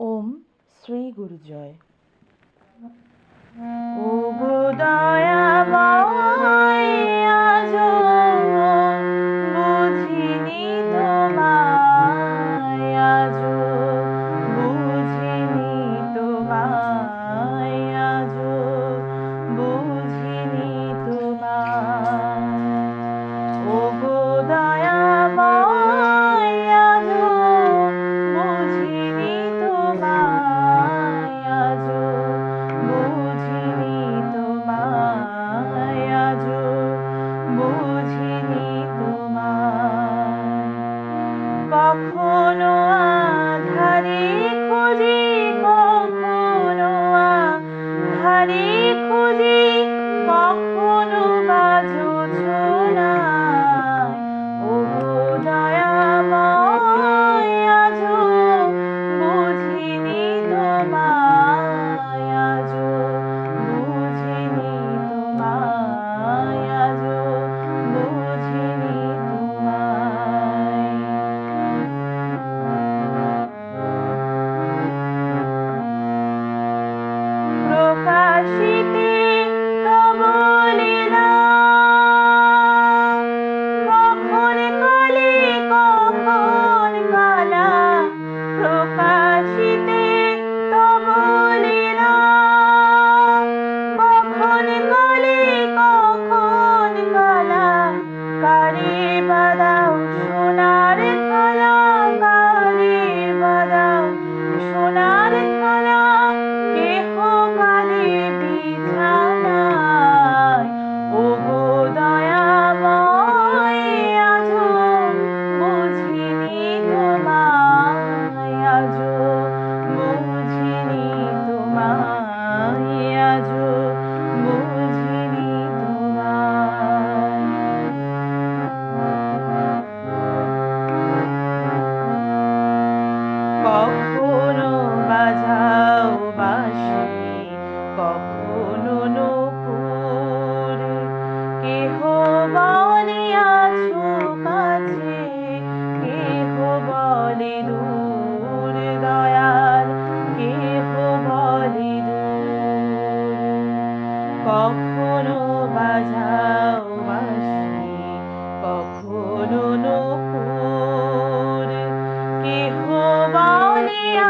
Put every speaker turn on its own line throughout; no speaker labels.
ওম শ্রী গুরুজয়। ও গো দয়াময়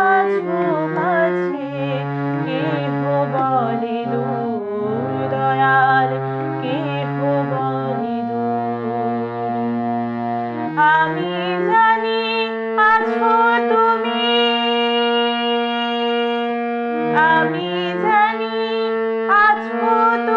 আছো কাছে কেহ বলে দূর দয়াল কেহ বলে আমি জানি আছো তুমি আমি জানি আছো তুমি